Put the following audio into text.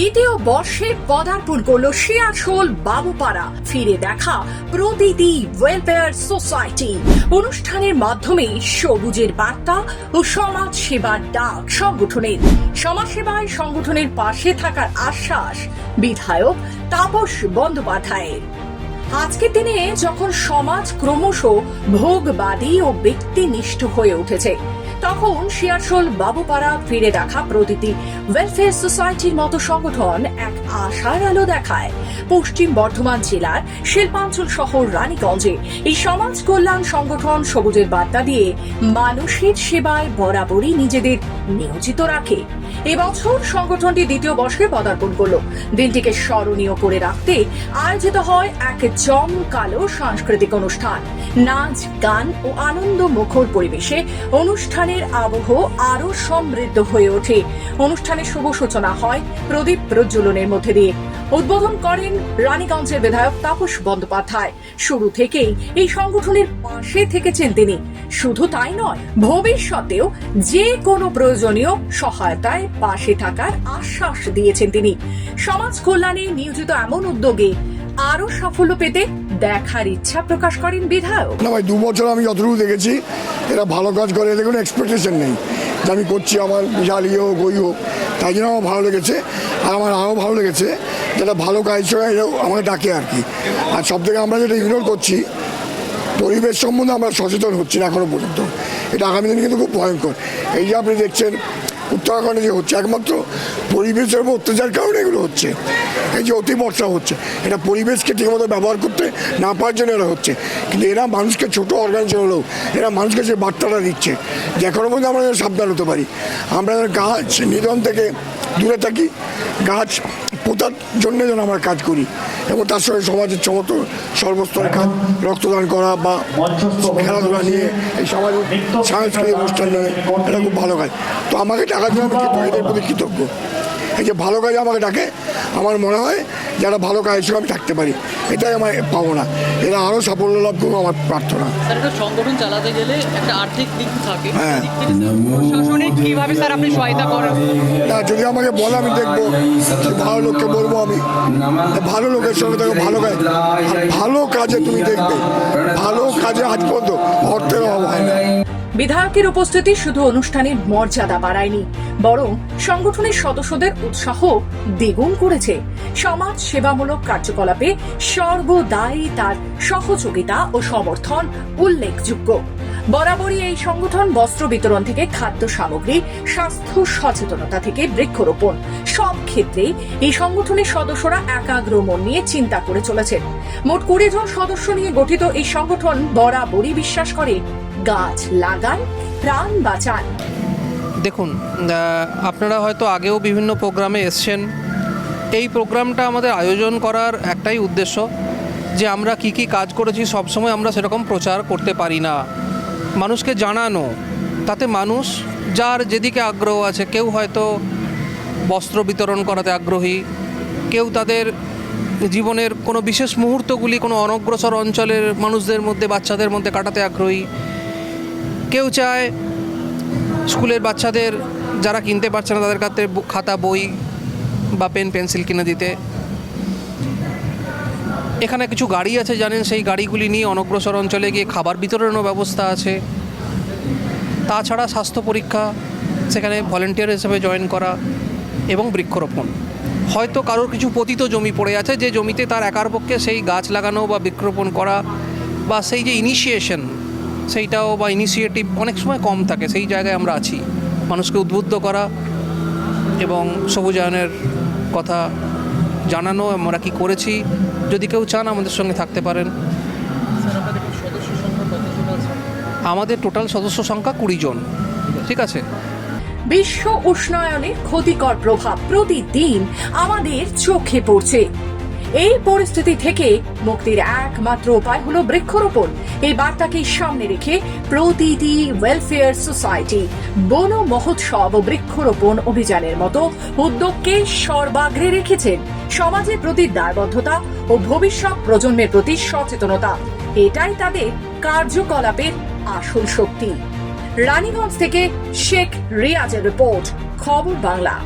দ্বিতীয় বর্ষে পদার্পণ করল শিয়াশোল বাবুপাড়া। ফিরে দেখা প্রতিটি ওয়েলফেয়ার সোসাইটি অনুষ্ঠানের মাধ্যমে সবুজের বার্তা ও সমাজ সেবার ডাক সংগঠনের। সমাজসেবায় সংগঠনের পাশে থাকার আশ্বাস বিধায়ক তাপস বন্দ্যোপাধ্যায়ের। আজকের দিনে যখন সমাজ ক্রমশ ভোগবাদী ও ব্যক্তিনিষ্ঠ হয়ে উঠেছে তখন শিয়ারশোল বাবুপাড়া ফিরে দেখা প্রতিটি ওয়েলফেয়ার সোসাইটির মতো সংগঠন এক আশার আলো দেখায়। পশ্চিম বর্ধমান জেলার শিল্পাঞ্চল শহর রানীগঞ্জে এই সমাজ কল্যাণ সংগঠন সবুজের বার্তা দিয়ে মানুষের সেবায় বরাবরই নিজেদের নিয়োজিত রাখে। এবছর সংগঠনটি দ্বিতীয় বর্ষে পদার্পণ করল। দিনটিকে স্মরণীয় করে রাখতে আয়োজিত হয় এক জমকালো সাংস্কৃতিক অনুষ্ঠান। নাচ, গান ও আনন্দ মুখর পরিবেশে অনুষ্ঠানের আবহ আরও সমৃদ্ধ হয়ে ওঠে। অনুষ্ঠানের শুভ সূচনা হয় প্রদীপ প্রজ্বলনের মধ্যে দিয়ে। উদ্বোধন করেন রানীগঞ্জের বিধায়ক তাপস বন্দ্যোপাধ্যায়। শুরু থেকেই এই সংগঠনের পাশে থেকেছেন তিনি। শুধু তাই নয়, ভবিষ্যতেও যে কোনো প্রয়োজনীয় সহায়তায় পাশে থাকার আশ্বাস দিয়েছেন তিনি। সমাজ কল্যাণে নিয়োজিত এমন উদ্যোগে আরও সাফল্য পেতে দেখার ইচ্ছা প্রকাশ করেন বিধায়ক। না ভাই দু বছর আমি যতটুকু দেখেছি, এরা ভালো কাজ করে, এদের কোনো এক্সপেকটেশন নেই যে আমি করছি আমার বিশাল ইয়ে হোক, ওই হোক। তাই জন্য আমার ভালো লেগেছে। আর আমার আরও ভালো লেগেছে, যেটা ভালো কাজ করে আমাকে ডাকে আর কি। আর সব থেকে আমরা যেটা ইগনোর করছি, পরিবেশ সম্বন্ধে আমরা সচেতন হচ্ছি না এখনও পর্যন্ত। এটা আগামী দিনে কিন্তু খুব ভয়ঙ্কর। এই যে আপনি দেখছেন উত্তরাখণ্ডে যে হচ্ছে একমাত্র পরিবেশের উপর অত্যাচার কারণে এগুলো হচ্ছে। এই যে অতি বর্ষা হচ্ছে। এটা পরিবেশকে ঠিকমতো ব্যবহার করতে না পারার জন্য এরা হচ্ছে। কিন্তু এরা মানুষকে ছোটো অর্গানাইজেশন হলেও এরা মানুষকে যে বার্তাটা দিচ্ছে, যে এখনও পর্যন্ত আমরা সাবধান হতে পারি। আমরা যেন গাছ নিধন থেকে দূরে থাকি, গাছ পোতার জন্য যেন আমরা কাজ করি এবং তার সঙ্গে সমাজের সমস্ত সর্বস্তরের কাজ, রক্তদান করা বা খেলাধুলা নিয়ে এই সমাজের সাংস্কৃতিক অনুষ্ঠান নিয়ে এটা খুব ভালো কাজ। তো আমাকে ডাকার জন্য প্রতি কৃতজ্ঞ। এই যে ভালো কাজে আমাকে ডাকে আমার মনে হয় যারা ভালো কাজ হিসেবে আমি থাকতে পারি। এটাই আমার পাবনা এরা আরও সাফল্য লাভ করব আমার প্রার্থনা। সংগঠন চালাতে গেলে একটা আর্থিক দিক থাকে। হ্যাঁ। দিক থেকে প্রশাসনিক কীভাবে স্যার আপনি সহায়তা করেন? না যদি আমাকে বলে আমি দেখব ভালো লোককে বলব আমি। ভালো লোকের সঙ্গে দেখো ভালো কাজ ভালো কাজে তুমি দেখবে ভালো কাজে আজ পর্যন্ত অর্থের অভাব হয় না। বিধায়কের উপস্থিতি শুধু অনুষ্ঠানের মর্যাদা বাড়ায়নি, বরং সংগঠনের সদস্যদের উৎসাহ দ্বিগুণ করেছে। সমাজ সেবামূলক কার্যকলাপে সর্বদাই তার সহযোগিতা ও সমর্থন উল্লেখযোগ্য। বরাবরই এই সংগঠন বস্ত্র বিতরণ থেকে খাদ্য সামগ্রী, স্বাস্থ্য সচেতনতা থেকে বৃক্ষরোপণ, সব ক্ষেত্রে এই সংগঠনের সদস্যরা একাগ্র মন নিয়ে চিন্তা করে চলেছেন। মোট কুড়ি জন সদস্য নিয়ে গঠিত এই সংগঠন বরাবরই বিশ্বাস করে। গাছ লাগান, প্রাণ বাঁচান। দেখুন আপনারা হয়তো আগেও বিভিন্ন প্রোগ্রামে এসছেন। এই প্রোগ্রামটা আমাদের আয়োজন করার একটাই উদ্দেশ্য, যে আমরা কি কি কাজ করেছি সবসময় আমরা সেরকম প্রচার করতে পারি না। মানুষকে জানানো, তাতে মানুষ যার যেদিকে আগ্রহ আছে, কেউ হয়তো বস্ত্র বিতরণ করাতে আগ্রহী, কেউ তাদের জীবনের কোনো বিশেষ মুহূর্তগুলি কোনো অনগ্রসর অঞ্চলের মানুষদের মধ্যে, বাচ্চাদের মধ্যে কাটাতে আগ্রহী কেউ চায় স্কুলের বাচ্চাদের যারা কিনতে পারছে না তাদের কাছে খাতা, বই বা পেন, পেন্সিল কিনে দিতে। এখানে কিছু গাড়ি আছে, জানেন? সেই গাড়িগুলি নিয়ে অনগ্রসর অঞ্চলে গিয়ে খাবার বিতরণের ব্যবস্থা আছে। তাছাড়া স্বাস্থ্য পরীক্ষা, সেখানে ভলেন্টিয়ার হিসেবে জয়েন করা এবং বৃক্ষরোপণ। হয়তো কারোর কিছু পতিত জমি পড়ে আছে, যে জমিতে তার একার পক্ষে সেই গাছ লাগানো বা বৃক্ষরোপণ করা বা সেই যে ইনিশিয়েশন সেইটাও বা ইনিশিয়েটিভ অনেক সময় কম থাকে সেই জায়গায় আমরা আছি। মানুষকে উদ্বুদ্ধ করা এবং সবুজায়নের কথা জানানো আমরা কি করেছি যদি কেউ চান আমাদের সঙ্গে থাকতে পারেন। আমাদের টোটাল সদস্য সংখ্যা কুড়ি জন ঠিক আছে? বিশ্ব উষ্ণায়নের ক্ষতিকর প্রভাব প্রতিদিন আমাদের চোখে পড়ছে। এই পরিস্থিতি থেকে মুক্তির একমাত্র উপায় হলো বৃক্ষরোপণ। এই বার্তাকে সামনে রেখে প্রতিটি ওয়েলফেয়ার সোসাইটি বন মহোৎসব ও বৃক্ষরোপণ অভিযানের মতো উদ্যোগকে সর্বাগ্রে রেখেছেন সমাজের প্রতি দায়বদ্ধতা ও ভবিষ্যৎ প্রজন্মের প্রতি সচেতনতা। এটাই তাদের কার্যকলাপের আসল শক্তি। রানীগঞ্জ থেকে শেখ রিয়াজের রিপোর্ট, খবর বাংলা।